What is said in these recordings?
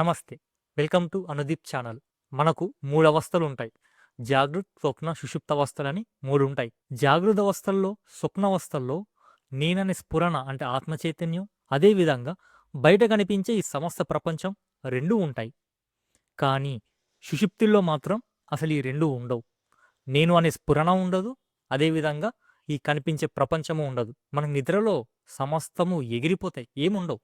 నమస్తే. Welcome to Anudeep channel. మనకు మూడు అవస్థలు ఉంటాయి జాగృత్ స్వప్న సుషుప్త అవస్థలని మూడు ఉంటాయి జాగృత అవస్థల్లో స్వప్నావస్థల్లో నేననే స్ఫురణ అంటే ఆత్మ చైతన్యం అదేవిధంగా బయట కనిపించే ఈ సమస్త ప్రపంచం రెండూ ఉంటాయి. కానీ సుషుప్తిల్లో మాత్రం అసలు ఈ రెండు ఉండవు. నేను అనే స్ఫురణ ఉండదు అదేవిధంగా ఈ కనిపించే ప్రపంచము ఉండదు. మన నిద్రలో సమస్తము ఎగిరిపోతాయి ఏముండవు.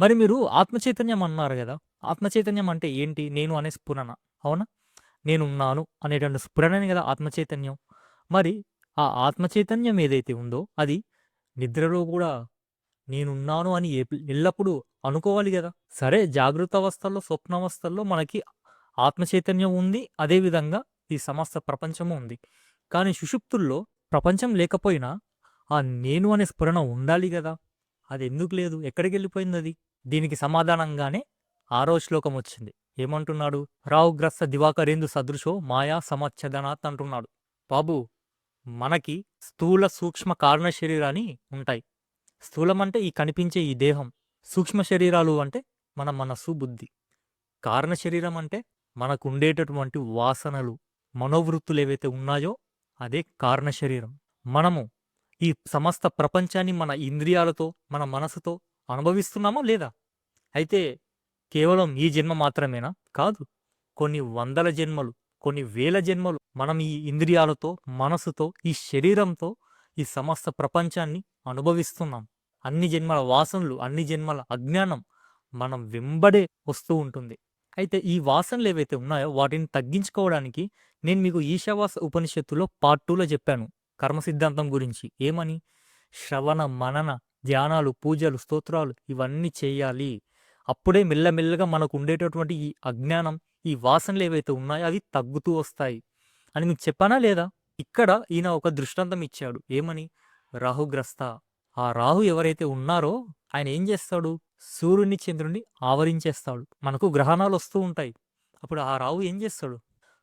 మరి మీరు ఆత్మచైతన్యం అన్నారు కదా. ఆత్మచైతన్యం అంటే ఏంటి? నేను అనే స్ఫురణ. అవునా? నేనున్నాను అనేటువంటి స్ఫురణని కదా ఆత్మచైతన్యం. మరి ఆ ఆత్మచైతన్యం ఏదైతే ఉందో అది నిద్రలో కూడా నేనున్నాను అని ఎల్లప్పుడూ అనుకోవాలి కదా. సరే జాగృత అవస్థల్లో స్వప్నావస్థల్లో మనకి ఆత్మచైతన్యం ఉంది. అదేవిధంగా ఈ సమస్త ప్రపంచము ఉంది. కానీ సుషుప్తుల్లో ప్రపంచం లేకపోయినా ఆ నేను అనే స్ఫురణ ఉండాలి కదా. అది ఎందుకు లేదు? ఎక్కడికి వెళ్ళిపోయింది అది? దీనికి సమాధానంగానే ఆరో శ్లోకం వచ్చింది. ఏమంటున్నాడు? రావుగ్రస్త దివాకరేందు సదృశో మాయా సమచ్చదనాత్ అంటున్నాడు. బాబు మనకి స్థూల సూక్ష్మ కారణ శరీరాన్ని ఉంటాయి. స్థూలం అంటే ఈ కనిపించే ఈ దేహం. సూక్ష్మ శరీరాలు అంటే మన మనస్సు బుద్ధి. కారణ శరీరం అంటే మనకు ఉండేటటువంటి వాసనలు మనోవృత్తులు ఏవైతే ఉన్నాయో అదే కారణ శరీరం. మనము ఈ సమస్త ప్రపంచాన్ని మన ఇంద్రియాలతో మన మనసుతో అనుభవిస్తున్నామా లేదా? అయితే కేవలం ఈ జన్మ మాత్రమేనా? కాదు. కొన్ని వందల జన్మలు కొన్ని వేల జన్మలు మనం ఈ ఇంద్రియాలతో మనసుతో ఈ శరీరంతో ఈ సమస్త ప్రపంచాన్ని అనుభవిస్తున్నాం. అన్ని జన్మల వాసనలు అన్ని జన్మల అజ్ఞానం మనం వెంబడే వస్తూ ఉంటుంది. అయితే ఈ వాసనలు ఏవైతే ఉన్నాయో వాటిని తగ్గించుకోవడానికి నేను మీకు ఈశావాస ఉపనిషత్తులో పార్ట్ టూలో చెప్పాను. కర్మ సిద్ధాంతం గురించి. ఏమని? శ్రవణ మనన ధ్యానాలు పూజలు స్తోత్రాలు ఇవన్నీ చేయాలి. అప్పుడే మెల్లమెల్లగా మనకు ఉండేటటువంటి ఈ అజ్ఞానం ఈ వాసనలు ఏవైతే ఉన్నాయో అవి తగ్గుతూ వస్తాయి. అని మీకు చెప్పానా లేదా? ఇక్కడ ఈయన ఒక దృష్టాంతం ఇచ్చాడు. ఏమని? రాహుగ్రస్త. ఆ రాహు ఎవరైతే ఉన్నారో ఆయన ఏం చేస్తాడు? సూర్యుని చంద్రుని ఆవరించేస్తాడు. మనకు గ్రహణాలు వస్తూ ఉంటాయి. అప్పుడు ఆ రాహు ఏం చేస్తాడు?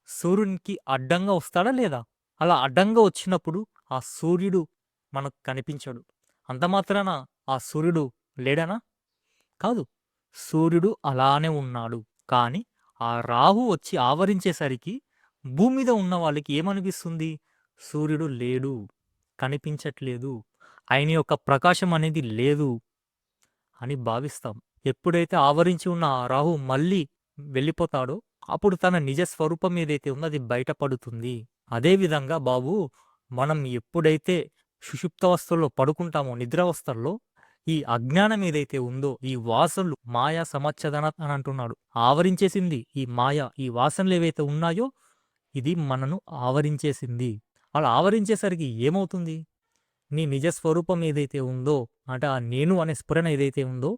సూర్యునికి అడ్డంగా వస్తాడా లేదా? అలా అడ్డంగా వచ్చినప్పుడు ఆ సూర్యుడు మనకు కనిపించడు. అంత మాత్రాన? ఆ సూర్యుడు లేడనా? కాదు సూర్యుడు అలానే ఉన్నాడు. కానీ ఆ రాహు వచ్చి ఆవరించేసరికి భూమి మీద ఉన్న వాళ్ళకి ఏమనిపిస్తుంది? సూర్యుడు లేడు కనిపించట్లేదు ఆయన యొక్క ప్రకాశం అనేది లేదు అని భావిస్తాం. ఎప్పుడైతే ఆవరించి ఉన్న ఆ రాహు మళ్ళీ వెళ్ళిపోతాడో అప్పుడు తన నిజ స్వరూపం ఏదైతే ఉందో అది బయటపడుతుంది అదేవిధంగా బాబు మనం ఎప్పుడైతే సుషుప్తావస్థల్లో పడుకుంటామో నిద్రావస్థల్లో ఈ అజ్ఞానం ఏదైతే ఉందో ఈ వాసనలు మాయా సమచ్చదన అని అంటున్నాడు. ఆవరించేసింది ఈ మాయ ఈ వాసనలు ఏవైతే ఉన్నాయో ఇది మనను ఆవరించేసింది. అలా ఆవరించేసరికి ఏమవుతుంది? నీ నిజ స్వరూపం ఏదైతే ఉందో అంటే ఆ నేను అనే స్ఫురణ ఏదైతే ఉందో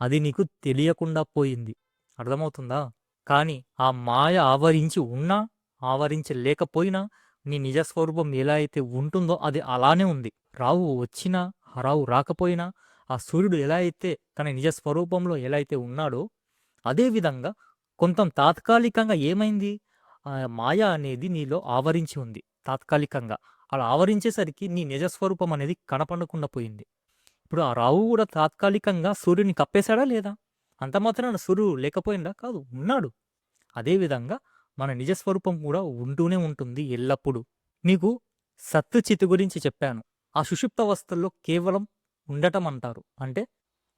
అది నీకు తెలియకుండా పోయింది. అర్థమవుతుందా? కానీ ఆ మాయ ఆవరించి ఉన్నా ఆవరించలేకపోయినా నీ నిజ స్వరూపం ఎలా అయితే ఉంటుందో అది అలానే ఉంది. రావు వచ్చినా ఆ రావు రాకపోయినా ఆ సూర్యుడు ఎలా అయితే తన నిజ స్వరూపంలో ఎలా అయితే ఉన్నాడో అదేవిధంగా కొంత తాత్కాలికంగా ఏమైంది? మాయ అనేది నీలో ఆవరించి ఉంది. తాత్కాలికంగా. అలా ఆవరించేసరికి నీ నిజ స్వరూపం అనేది కనపడకుండా పోయింది. ఇప్పుడు ఆ రావు కూడా తాత్కాలికంగా సూర్యుని కప్పేశాడా లేదా? అంత మాత్రాన సూర్యుడు లేకపోయిందా? కాదు ఉన్నాడు. అదేవిధంగా మన నిజ స్వరూపం కూడా ఉంటూనే ఉంటుంది ఎల్లప్పుడూ. నీకు సత్తు చిత్తు గురించి చెప్పాను. ఆ సుషుప్తవస్థల్లో కేవలం ఉండటం అంటారు అంటే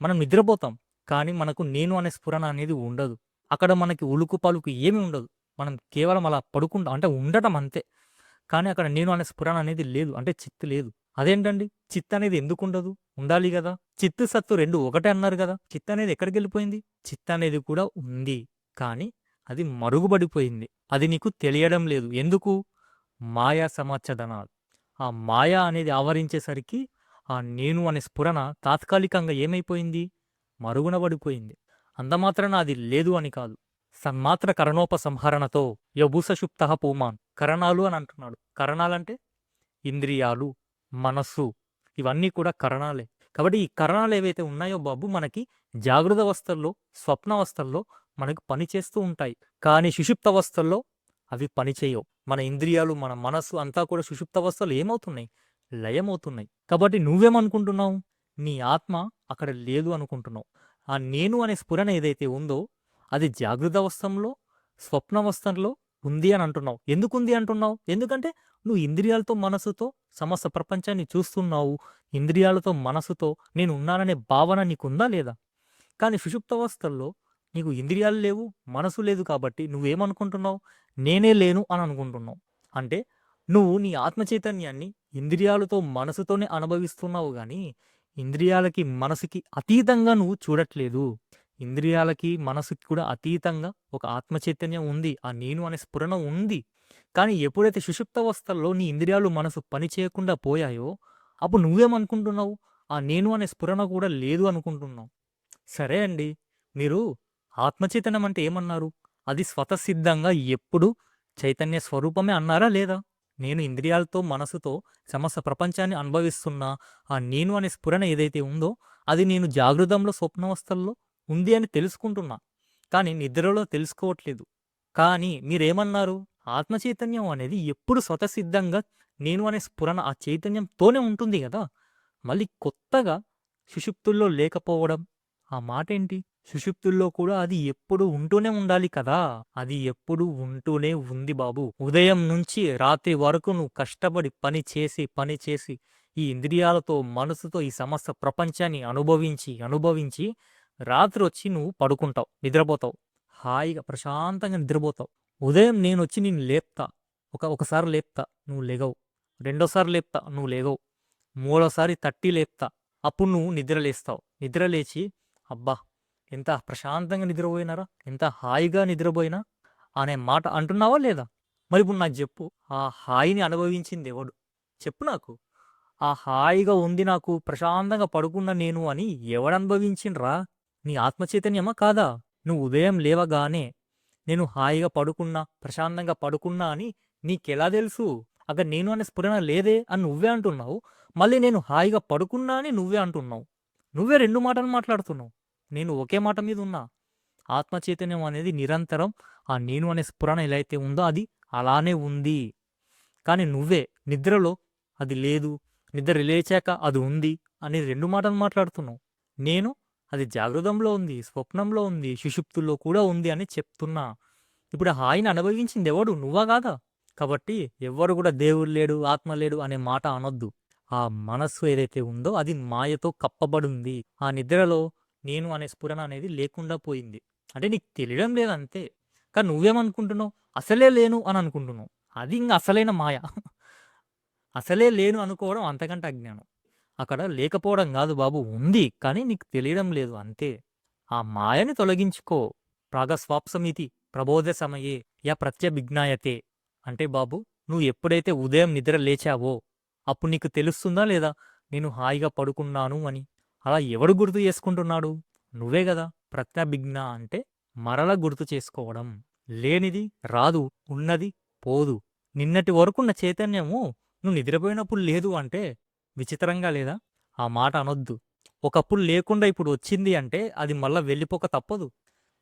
మనం నిద్రపోతాం కానీ మనకు నేను అనే స్ఫురణ అనేది ఉండదు. అక్కడ మనకి ఉలుకు పలుకు ఏమీ ఉండదు. మనం కేవలం అలా పడుకుంటాం అంటే ఉండటం అంతే. కానీ అక్కడ నేను అనే స్ఫురణ అనేది లేదు. అంటే చిత్తు లేదు. అదేంటండి? చిత్ అనేది ఎందుకు ఉండదు? ఉండాలి కదా. చిత్తు సత్తు రెండు ఒకటే అన్నారు కదా. చిత్త అనేది ఎక్కడికి వెళ్ళిపోయింది? చిత్త అనేది కూడా ఉంది. కానీ అది మరుగుపడిపోయింది అది నీకు తెలియడం లేదు. ఎందుకు? మాయా సమాచదనాలు ఆ మాయా అనేది ఆవరించేసరికి ఆ నేను అనే స్ఫురణ తాత్కాలికంగా ఏమైపోయింది? మరుగున పడిపోయింది అంతమాత్రాన అది లేదు అని కాదు. సన్మాత్ర కరణోపసంహరణతో యభూసషుప్త పూమాన్ కరణాలు అని అంటున్నాడు. కరణాలంటే ఇంద్రియాలు మనస్సు ఇవన్నీ కూడా కరణాలే. కాబట్టి ఈ కరణాలు ఏవైతే ఉన్నాయో బాబు మనకి జాగృత అవస్థల్లో స్వప్నావస్థల్లో మనకు పని చేస్తూ ఉంటాయి. కానీ సుషుప్తవస్థల్లో అవి పనిచేయవు మన ఇంద్రియాలు మన మనస్సు అంతా కూడా సుషుప్తవస్థలు ఏమవుతున్నాయి? లయమవుతున్నాయి. కాబట్టి నువ్వేమనుకుంటున్నావు? నీ ఆత్మ అక్కడ లేదు అనుకుంటున్నావు. ఆ నేను అనే స్ఫురణ ఏదైతే ఉందో అది జాగృత అవస్థంలో స్వప్నవస్థంలో ఉంది అని అంటున్నావు. ఎందుకుంది అంటున్నావు? ఎందుకంటే నువ్వు ఇంద్రియాలతో మనసుతో సమస్త ప్రపంచాన్ని చూస్తున్నావు. ఇంద్రియాలతో మనసుతో నేను ఉన్నాననే భావన నీకుందా లేదా? కానీ సుషుప్తవస్థల్లో నీకు ఇంద్రియాలు లేవు మనసు లేదు కాబట్టి నువ్వేమనుకుంటున్నావు? నేనే లేను అని అనుకుంటున్నావు. అంటే నువ్వు నీ ఆత్మ చైతన్యాన్ని ఇంద్రియాలతో మనసుతోనే అనుభవిస్తున్నావు కానీ ఇంద్రియాలకి మనసుకి అతీతంగా నువ్వు చూడట్లేదు. ఇంద్రియాలకి మనసుకి కూడా అతీతంగా ఒక ఆత్మ చైతన్యం ఉంది. ఆ నేను అనే స్ఫురణ ఉంది. కానీ ఎప్పుడైతే సుషుప్తావస్థల్లో నీ ఇంద్రియాలు మనసు పని చేయకుండా పోయాయో అప్పుడు నువ్వేమనుకుంటున్నావు? ఆ నేను అనే స్ఫురణ కూడా లేదు అనుకుంటున్నావు. సరే అండి మీరు ఆత్మచైతన్యం అంటే ఏమన్నారు? అది స్వతసిద్ధంగా ఎప్పుడు చైతన్య స్వరూపమే అన్నారా లేదా? నేను ఇంద్రియాలతో మనసుతో సమస్త ప్రపంచాన్ని అనుభవిస్తున్నా ఆ నేను అనే స్ఫురణ ఏదైతే ఉందో అది నేను జాగృతంలో స్వప్నావస్థల్లో ఉంది అని తెలుసుకుంటున్నా. కానీ నిద్రలో తెలుసుకోవట్లేదు. కానీ మీరేమన్నారు? ఆత్మచైతన్యం అనేది ఎప్పుడు స్వతసిద్ధంగా నేను అనే స్ఫురణ ఆ చైతన్యంతోనే ఉంటుంది కదా? మళ్ళీ కొత్తగా సుషుప్తుల్లో లేకపోవడం ఆ మాట ఏంటి సుషుప్తుల్లో కూడా అది ఎప్పుడు ఉంటూనే ఉండాలి కదా. అది ఎప్పుడు ఉంటూనే ఉంది బాబు. ఉదయం నుంచి రాత్రి వరకు నువ్వు కష్టపడి పని చేసి పని చేసి ఈ ఇంద్రియాలతో మనసుతో ఈ సమస్త ప్రపంచాన్ని అనుభవించి అనుభవించి రాత్రి వచ్చి నువ్వు పడుకుంటావు నిద్రపోతావు. హాయిగా ప్రశాంతంగా నిద్రపోతావు. ఉదయం నేను వచ్చి నేను లేపుతా. ఒక ఒకసారి లేపుతా నువ్వు లేగవు. రెండోసారి లేపుతా నువ్వు లేగవు. మూడోసారి తట్టి లేపుతా. అప్పుడు నువ్వు నిద్రలేస్తావు. నిద్రలేచి అబ్బా ఎంత ప్రశాంతంగా నిద్రపోయినారా? ఎంత హాయిగా నిద్రపోయినా? అనే మాట అంటున్నావా లేదా? మరి ఇప్పుడు నాకు చెప్పు. ఆ హాయిని అనుభవించింది ఎవడు? చెప్పు నాకు. ఆ హాయిగా ఉంది నాకు ప్రశాంతంగా పడుకున్న నేను అని ఎవడు అనుభవించిండ్రా? నీ ఆత్మచైతన్యమా కాదా? నువ్వు ఉదయం లేవగానే నేను హాయిగా పడుకున్నా ప్రశాంతంగా పడుకున్నా అని నీకెలా తెలుసు? అక్కడ నేను అనే స్ఫురణ లేదే అని నువ్వే అంటున్నావు. మళ్ళీ నేను హాయిగా పడుకున్నా అని నువ్వే అంటున్నావు. నువ్వే రెండు మాటలు మాట్లాడుతున్నావు. నేను ఒకే మాట మీద ఉన్నా. ఆత్మ చైతన్యం అనేది నిరంతరం ఆ నేను అనే స్ఫురణ ఎలా అయితే ఉందో అది అలానే ఉంది. కానీ నువ్వే నిద్రలో అది లేదు నిద్ర లేచాక అది ఉంది అని రెండు మాటలు మాట్లాడుతున్నావు. నేను అది జాగృతంలో ఉంది స్వప్నంలో ఉంది సుషుప్తుల్లో కూడా ఉంది అని చెప్తున్నా. ఇప్పుడు హాయిని అనుభవించింది ఎవడు? నువ్వా కాదా? కాబట్టి ఎవరు కూడా దేవుడు లేడు ఆత్మ లేడు అనే మాట అనొద్దు. ఆ మనస్సు ఏదైతే ఉందో అది మాయతో కప్పబడుంది. ఆ నిద్రలో నేను అనే స్ఫురణ అనేది లేకుండా పోయింది. అంటే నీకు తెలియడం లేదంతే కానీ నువ్వేమనుకుంటున్నావు? అసలే లేను అని అనుకుంటున్నావు. అది ఇంక అసలైన మాయ. అసలే లేను అనుకోవడం అంతకంటే అజ్ఞానం. అక్కడ లేకపోవడం కాదు బాబు ఉంది. కానీ నీకు తెలియడం లేదు అంతే. ఆ మాయని తొలగించుకో. ప్రాగస్వాప్సమితి ప్రబోధ సమయే యా ప్రత్యభిజ్ఞాయతే. అంటే బాబు నువ్వు ఎప్పుడైతే ఉదయం నిద్ర లేచావో అప్పుడు నీకు తెలుస్తుందా లేదా? నేను హాయిగా పడుకున్నాను అని. అలా ఎవడు గుర్తు చేసుకుంటున్నాడు? నువ్వే కదా ప్రజ్ఞాభిజ్ఞ అంటే మరల గుర్తు చేసుకోవడం. లేనిది రాదు ఉన్నది పోదు. నిన్నటి వరకున్న చైతన్యము నువ్వు నిద్రపోయినప్పుడు లేదు అంటే విచిత్రంగా లేదా? ఆ మాట అనొద్దు. ఒకప్పుడు లేకుండా ఇప్పుడు వచ్చింది అంటే అది మళ్ళా వెళ్ళిపోక తప్పదు.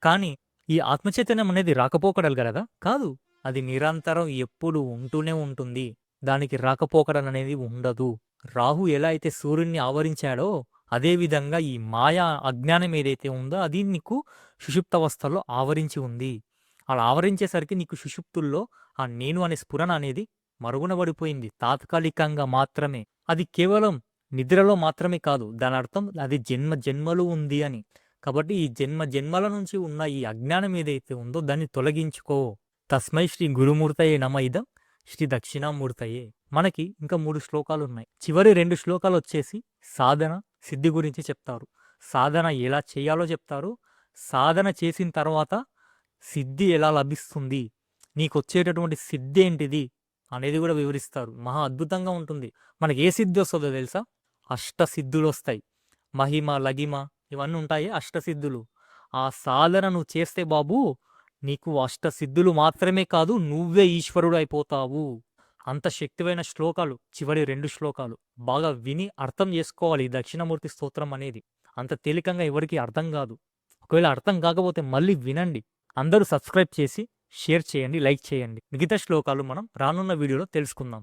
కానీ ఈ ఆత్మచైతన్యం అనేది రాకపోకడలు కదా కాదు. అది నిరంతరం ఎప్పుడు ఉంటూనే ఉంటుంది. దానికి రాకపోకడలు అనేది ఉండదు. రాహు ఎలా అయితే సూర్యున్ని ఆవరించాడో అదేవిధంగా ఈ మాయా అజ్ఞానం ఏదైతే ఉందో అది నీకు సుషుప్తావస్థలో ఆవరించి ఉంది. అలా ఆవరించేసరికి నీకు సుషుప్తుల్లో ఆ నేను అనే స్ఫురణ అనేది మరుగునబడిపోయింది. తాత్కాలికంగా మాత్రమే. అది కేవలం నిద్రలో మాత్రమే కాదు. దాని అర్థం అది జన్మ జన్మలు ఉంది అని. కాబట్టి ఈ జన్మ జన్మల నుంచి ఉన్న ఈ అజ్ఞానం ఏదైతే ఉందో దాన్ని తొలగించుకో. తస్మై శ్రీ గురుమూర్తయే నమ ఇదం. శ్రీ దక్షిణామూర్తయే. మనకి ఇంకా మూడు శ్లోకాలు ఉన్నాయి. చివరి రెండు శ్లోకాలు వచ్చేసి సాధన సిద్ధి గురించి చెప్తారు. సాధన ఎలా చేయాలో చెప్తారు. సాధన చేసిన తర్వాత సిద్ధి ఎలా లభిస్తుంది. నీకు వచ్చేటటువంటి సిద్ధి ఏంటిది అనేది కూడా వివరిస్తారు. మహా అద్భుతంగా ఉంటుంది. మనకి ఏ సిద్ధి వస్తుందో తెలుసా? అష్ట సిద్ధులు వస్తాయి. మహిమ లగిమ ఇవన్నీ ఉంటాయి అష్టసిద్ధులు ఆ సాధన నువ్వు చేస్తే బాబు నీకు అష్టసిద్ధులు మాత్రమే కాదు నువ్వే ఈశ్వరుడు అయిపోతావు. అంత శక్తివైన శ్లోకాలు చివరి రెండు శ్లోకాలు బాగా విని అర్థం చేసుకోవాలి ఈ దక్షిణమూర్తి స్తోత్రం అనేది. అంత తేలికంగా ఎవరికి అర్థం కాదు. ఒకవేళ అర్థం కాకపోతే మళ్ళీ వినండి. అందరూ సబ్స్క్రైబ్ చేసి షేర్ చేయండి లైక్ చేయండి. మిగతా శ్లోకాలు మనం రానున్న వీడియోలో తెలుసుకుందాం.